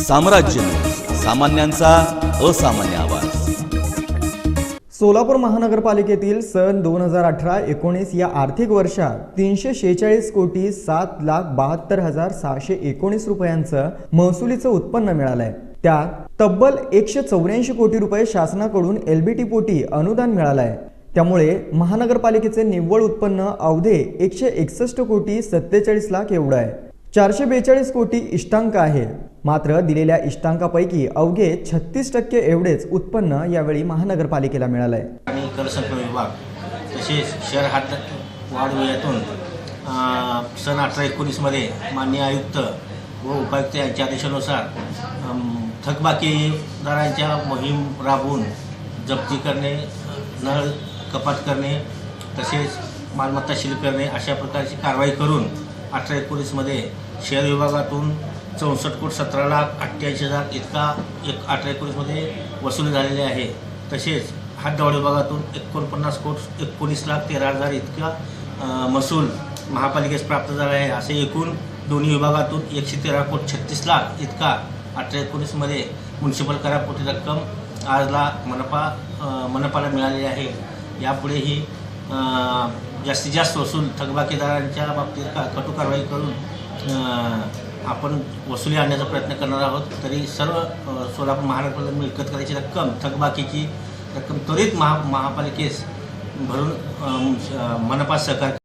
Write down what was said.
साम्राज्य सामान्यांचा असामान्य आवाज. सोलापूर महानगरपालिकेतील सन दोन हजार अठरा एकोणीस या आर्थिक वर्षात तीनशे शेहेचाळीस कोटी सात लाख बहात्तर हजार सहाशे एकोणीस रुपयांचं महसुलीचं उत्पन्न मिळालंय. त्यात तब्बल एकशे चौऱ्याऐंशी कोटी रुपये शासनाकडून एलबीटी पोटी अनुदान मिळालंय. त्यामुळे महानगरपालिकेचे निव्वळ उत्पन्न अवधे एकशे एकसष्ट कोटी सत्तेचाळीस लाख एवढं आहे. चारशे बेचाळीस कोटी इष्टांक आहे. मात्र दिलेल्या इष्टांकापैकी अवघे छत्तीस टक्के एवढेच उत्पन्न यावेळी महानगरपालिकेला मिळालंय. आणि करसंख्य विभाग तसेच शहर हात वाढ सन अठरा एकोणीसमध्ये मान्य आयुक्त व उपायुक्त यांच्या आदेशानुसार थकबाकीदारांच्या मोहीम राबवून जप्ती करणे नळ कपात करणे तसेच मालमत्ता शिल करणे अशा प्रकारची कारवाई करून अठरा एकोणीसमध्ये शहर विभागातून चौसष्ट कोटी सतरा लाख अठ्ठ्याऐंशी हजार इतका एक अठरा एकोणीसमध्ये वसूल झालेले आहे. तसेच हातगाव विभागातून एकोणपन्नास कोट एकोणीस लाख तेरा हजार इतका महसूल महापालिकेस प्राप्त झाला आहे. असे एकूण दोन्ही विभागातून एकशे तेरा कोट छत्तीस लाख इतका अठरा एकोणीसमध्ये म्युन्सिपल करापोटी रक्कम आजला मनपा मनपाला मिळालेली आहे. यापुढेही जास्तीत जास्त वसूल थकबाकीदारांच्या बाबतीत का कटू कारवाई करून आपण वसुली आणण्याचा प्रयत्न करणार आहोत. तरी सर्व सोलापूर महानगरपालिका मिळकत करायची रक्कम थकबाकीची रक्कम त्वरित महा महापालिकेस भरून मनपा सहकार